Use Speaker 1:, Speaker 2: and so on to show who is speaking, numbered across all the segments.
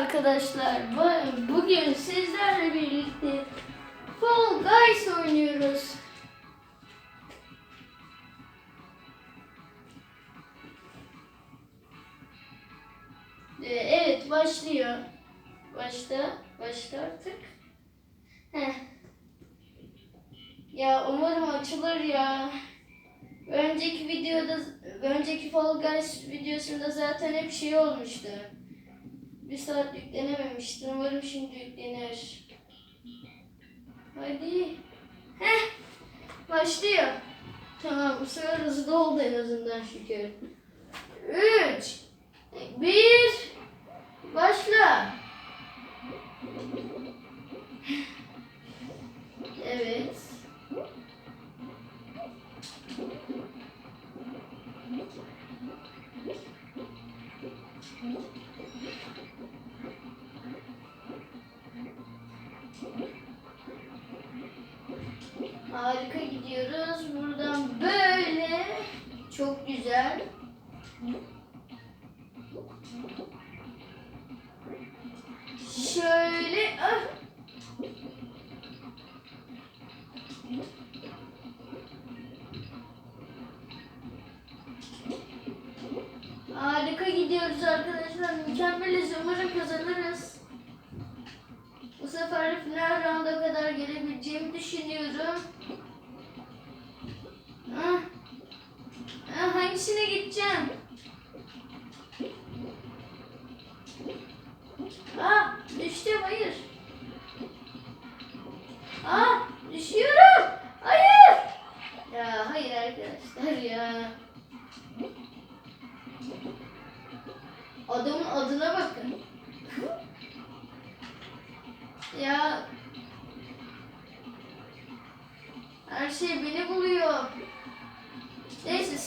Speaker 1: arkadaşlar. Bu- Bugün sizlerle birlikte Fall Guys oynuyoruz. Ee, Evet başlıyor. Başla. Başla artık. Heh. Ya umarım açılır ya. Önceki videoda, önceki Fall Guys videosunda zaten hep şey olmuştu. Bir saat yüklenememişti. Umarım şimdi yüklenir. Hadi. Heh. Başlıyor. Tamam bu sefer hızlı oldu en azından şükür. Üç. Bir. Başla. Evet. Harika gidiyoruz. Buradan böyle. Çok güzel. Şöyle. Ah. Harika gidiyoruz arkadaşlar. Mükemmeliz. Umarım kazanırız. Bu sefer final rounda kadar gelebileceğimi düşünüyorum. Ah, hangisine gideceğim?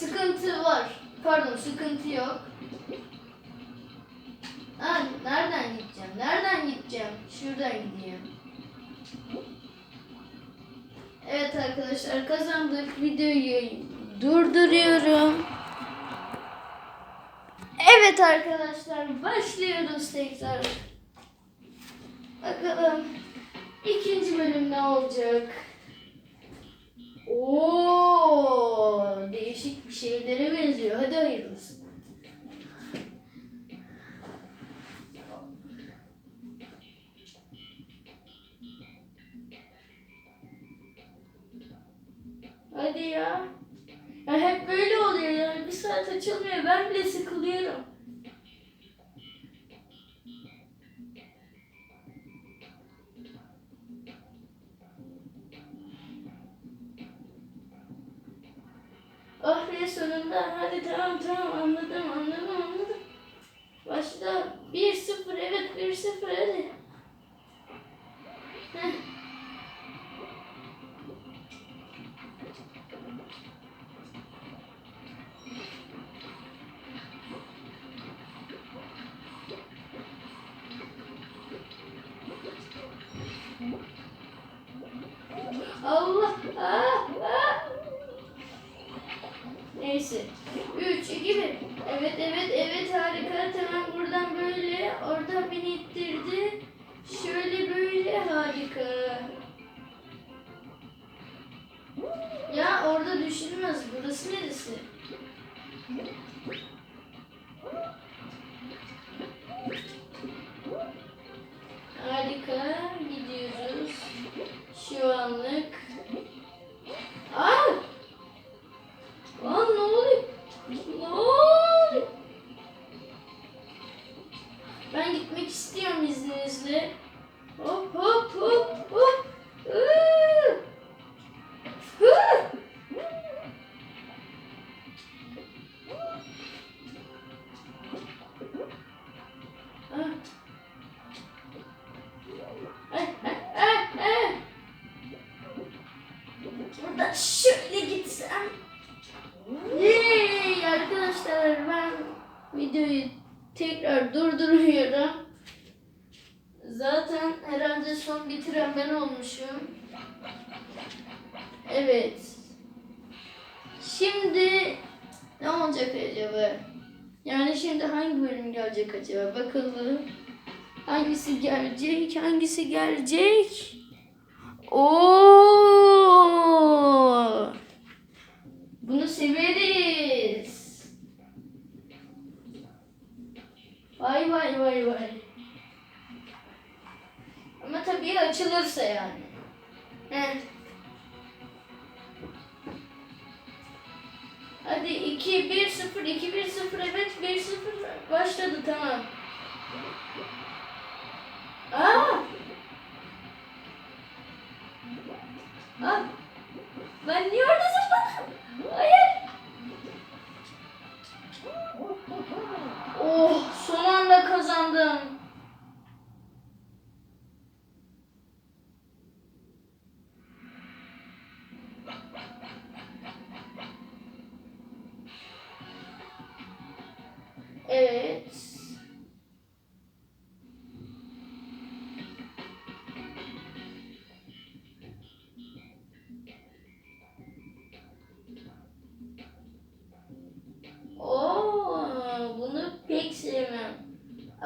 Speaker 1: Sıkıntı var. Pardon sıkıntı yok. Ha, nereden gideceğim? Nereden gideceğim? Şuradan gideyim. Evet arkadaşlar kazandık. Videoyu durduruyorum. Evet arkadaşlar başlıyoruz tekrar. Bakalım ikinci bölüm ne olacak? Oo, değişik bir şeylere benziyor. Hadi hayırlısı. Hadi ya. Ya hep böyle oluyor ya. Bir saat açılmıyor. Ben bile sıkılıyorum. Be sonunda. Hadi tamam tamam anladım anladım anladım. Başla. 1-0 evet 1-0 hadi. Neyse. 3, 2, 1. Evet, evet, evet harika. Tamam buradan böyle. Oradan beni ittirdi. Şöyle böyle harika. Ya orada düşülmez. Burası neresi? İzninizle. Hop hop hop hop. Iıı! Hı! Ah. Ay, ay. Buradan şöyle gitsem. Yay! Arkadaşlar ben videoyu tekrar durduruyorum. Zaten herhalde son bitiren ben olmuşum. Evet. Şimdi ne olacak acaba? Yani şimdi hangi bölüm gelecek acaba? Bakalım. Hangisi gelecek? Hangisi gelecek? Oo! Bunu severiz. Vay vay vay vay. Açılırsa yani. Heh. Hadi 2 1 0 2 1 0 evet 1 0 başladı tamam.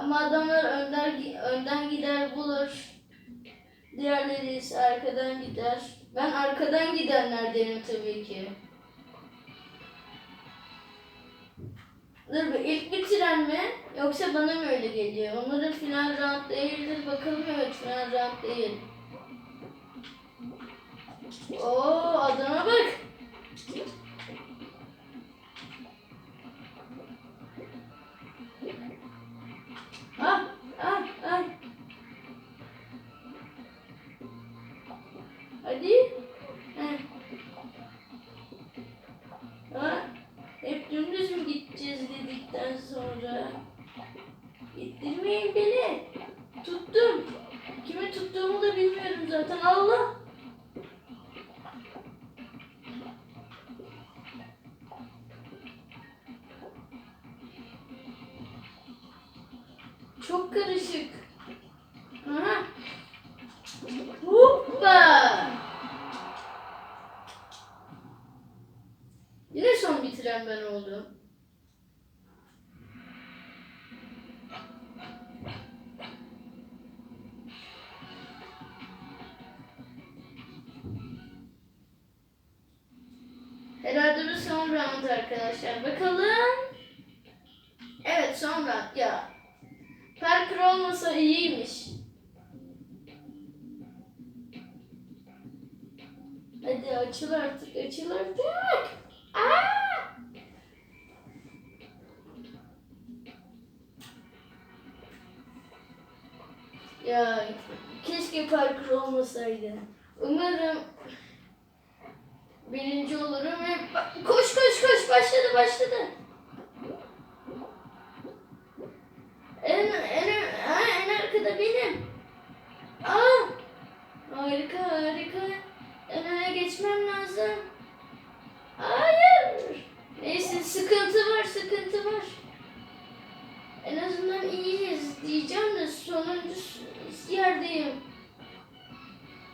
Speaker 1: Ama adamlar önden önden gider bulur. Diğerleri ise arkadan gider. Ben arkadan gidenlerdenim tabii ki. Dur bir ilk bitiren mi? Yoksa bana mı öyle geliyor? Onların final round değildir. Bakalım evet final round değil. Oo adama bak. Allah. Çok karışık. Aha. Hoppa. Yine son bitiren ben oldum. Son round arkadaşlar. Bakalım. Evet son round ya. Parkur olmasa iyiymiş. Hadi açıl artık, açıl artık. Aa! Ya keşke parkur olmasaydı. Umarım birinci olurum ve koş koş koş başladı başladı. En en ha, en arkada benim. Aa! Harika harika. En öne geçmem lazım. Hayır. Neyse sıkıntı var sıkıntı var. En azından iyiyiz diyeceğim de sonuncu yerdeyim.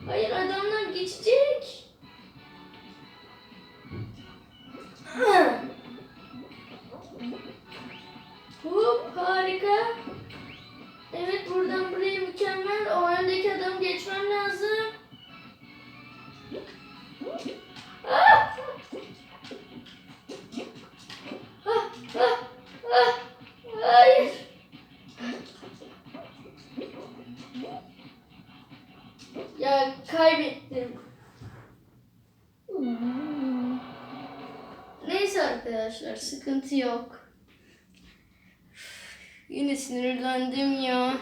Speaker 1: Hayır adamlar geçecek. Hop harika. Evet buradan buraya mükemmel. O öndeki adamı geçmem lazım. Arkadaşlar sıkıntı yok. Yine sinirlendim ya.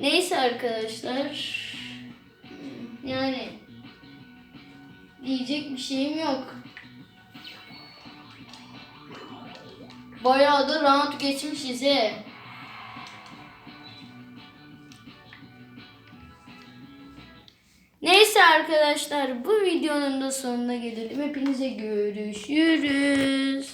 Speaker 1: Neyse arkadaşlar. Yani diyecek bir şeyim yok. Bayağı da round geçmişiz he. Neyse arkadaşlar bu videonun da sonuna gelelim. Hepinize görüşürüz.